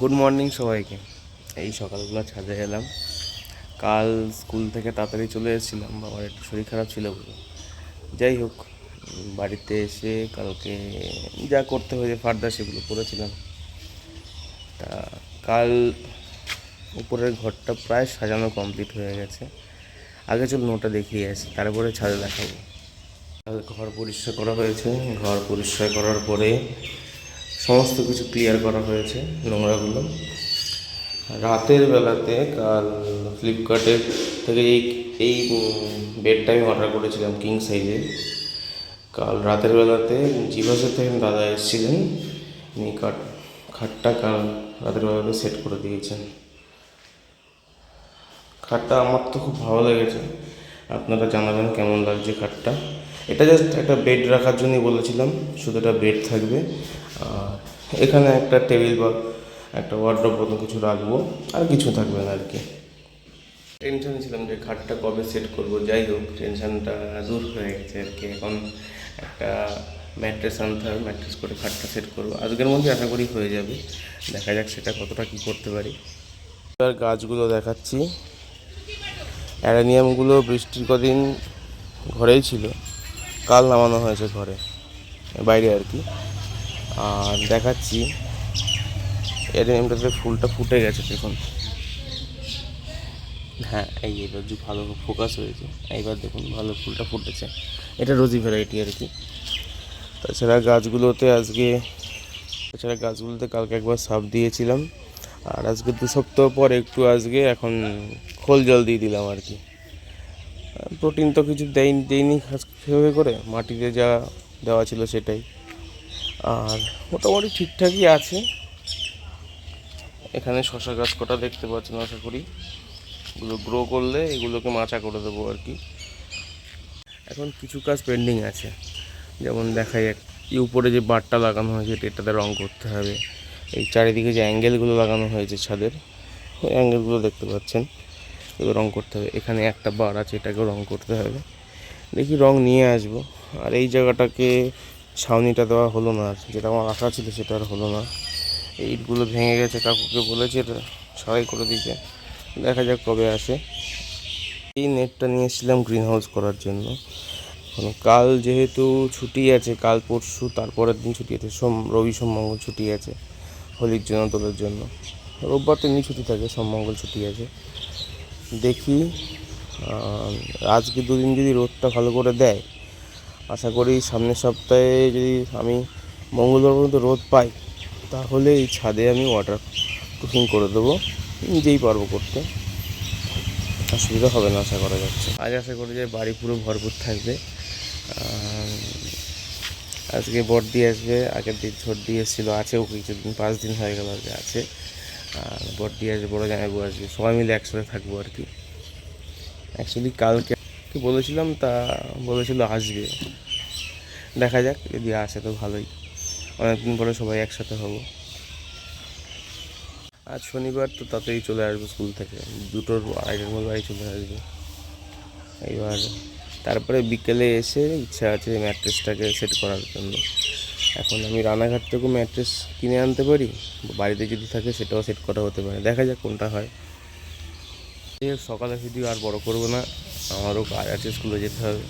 Good morning সবাইকে। এই সকালবেলা ছাদে এলাম। কাল স্কুল থেকে তাড়াতাড়ি চলে এসেছিলাম। বাবার একটু শরীর খারাপ ছিল বলে। যাই হোক, বাড়িতে এসে কালকে যা করতে হয়েছে, ফার্দার সেগুলো করেছিলাম। তা কাল উপরের ঘরটা প্রায় সাজানো কমপ্লিট হয়ে গেছে। আগে চলুন ওটা দেখিয়ে আসি, তারপরে ছাদে দেখাবো। ঘর পরিষ্কার করা হয়েছে। ঘর পরিষ্কার করার পরে সমস্ত কিছু ক্লিয়ার করা হয়েছে নোংরাগুলো। রাতের বেলাতে কাল ফ্লিপকার্টের থেকে এই এই বেডটা আমি অর্ডার করেছিলাম কিং সাইজের কাল রাতের বেলাতে জিভাসের থেকে দাদা এসেছিলেন, উনি কাট, খাটটা কাল রাতের বেলাতে সেট করে দিয়েছেন। খাটটা আমার তো খুব ভালো লেগেছে। আপনারা জানাবেন কেমন লাগছে খাটটা। এটা জাস্ট একটা বেড রাখার জন্যই বলেছিলাম, শুধু একটা বেড থাকবে। এখানে একটা টেবিল বা একটা ওয়ার্ড্রপ মতো কিছু রাখব, আর কিছু থাকবে না আর কি। টেনশন ছিলাম যে খাটটা কবে সেট করব, যাই হোক টেনশনটা দূর হয়ে গেছে আর কি। এখন একটা ম্যাট্রেস আনতে হবে ম্যাট্রেস করে খাটটা সেট করব। আজকের মধ্যে আশা করি হয়ে যাবে। দেখা যাক সেটা কতটা কি করতে পারি। এবার গাছগুলো দেখাচ্ছি। অ্যারানিয়ামগুলো বৃষ্টির কদিন ঘরেই ছিল। কাল নামানো হয়েছে ঘরে, বাইরে আর কি। আর দেখাচ্ছি অ্যারানিয়ামটাতে ফুলটা ফুটে গেছে দেখুন। হ্যাঁ এই এবার যে ভালো ফোকাস হয়েছে, এইবার দেখুন ভালো ফুলটা ফুটেছে। এটা রোজি ভ্যারাইটি আর কি। তাছাড়া গাছগুলোতে আজকে, তাছাড়া গাছগুলোতে কালকে একবার সাপ দিয়েছিলাম। আর আজকে দু সপ্তাহ পর একটু আজকে এখন খোল জল দিয়ে দিলাম আর কি। প্রোটিন তো কিছু দেয়নি দেয়নি সেভাবে করে, মাটিতে যা দেওয়া ছিল সেটাই। আর মোটামুটি ঠিকঠাকই আছে। এখানে শশা গাছ কটা দেখতে পাচ্ছেন আশা করি। এগুলো গ্রো করলে এগুলোকে মাচা করে দেবো আর কি। এখন কিছু কাজ পেন্ডিং আছে। যেমন দেখা যাক এই উপরে যে বারটা লাগানো হয়েছে এটাতে রং করতে হবে। এই চারিদিকে যে অ্যাঙ্গেলগুলো লাগানো হয়েছে ছাদের, ওই অ্যাঙ্গেলগুলো দেখতে পাচ্ছেন। রং করতে হবে। এখানে একটা বার আছে এটাকে রং করতে হবে। দেখি রং নিয়ে আসব। আর এই জায়গাটাকে ছাউনিটা দেওয়া হলো না আর যেটা আমার আশা ছিল সেটা আর হলো না। এই ইটগুলো ভেঙে গেছে, কাকুকে বলেছে এটা সারাই করে দিতে। দেখা যাক কবে আসে। এই নেটটা নিয়ে এসেছিলাম গ্রিন হাউস করার জন্য। এখন কাল যেহেতু ছুটি আছে, কাল পরশু, তারপরের দিন ছুটি আছে। সোম, রবি, সোম, মঙ্গল ছুটি আছে। হোলির জন্য তোলার জন্য। রোববার তো এমনি ছুটি থাকে, সোম, মঙ্গল ছুটি আছে। দেখি আজকে দুদিন যদি রোদটা ভালো করে দেয়, আশা করি সামনের সপ্তাহে যদি আমি মঙ্গলবার পর্যন্ত রোদ পাই, তাহলে এই ছাদে আমি ওয়াটার প্রুফিং করে দেবো, নিজেই পারব করতে। অসুবিধা হবে না, আশা করা যাচ্ছে। আজ আশা করি যে বাড়ি পুরো ভরপুর থাকবে। আজকে আজকে দিয়ে আসবে, আগের দিন ছোটদি এসেছিল আছেও কিছুদিন, পাঁচ দিন হয়ে গেল আজকে আছে। আর বর্দি আসবে, বড়ো জামাইবু আসবে, সবাই মিলে একসাথে থাকব আর কি। অ্যাকচুয়ালি কালকে কি বলেছিলাম তা বলেছিল আসবে। দেখা যাক, যদি আসে তো ভালোই। অনেকদিন পরে সবাই একসাথে হব। আজ শনিবার তো তাতেই চলে আসব স্কুল থেকে। দুটোর আড়াইটার মধ্যে বাড়ি চলে আসবে। এবার তারপরে বিকেলে এসে ইচ্ছা আছে ম্যাট্রেসটাকে সেট করার জন্য। এখন আমি রানাঘাট থেকেও ম্যাট্রেস কিনে আনতে পারি, বাড়িতে যদি থাকে সেটাও সেট করা হতে পারে। দেখা যাক কোনটা হয়। সকালে ভিডিও আর বড় করব না, আমারও কাজ আছে স্কুলে যেতে হবে।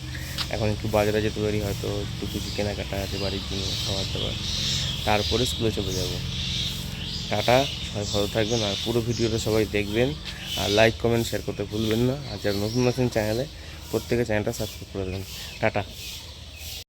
এখন একটু বাজারে যেতে পারি, হয়তো একটু কিছু কেনাকাটা আছে বাড়ির জন্য, খাবার দাবার। তারপরে স্কুলে চলে যাব। টাটা, সবাই ভালো থাকবেন আর পুরো ভিডিওটা সবাই দেখবেন। আর লাইক কমেন্ট শেয়ার করতে ভুলবেন না। আর যারা নতুন আছেন চ্যানেলে প্রত্যেকে চ্যানেলটা সাবস্ক্রাইব করে দেবেন। টাটা।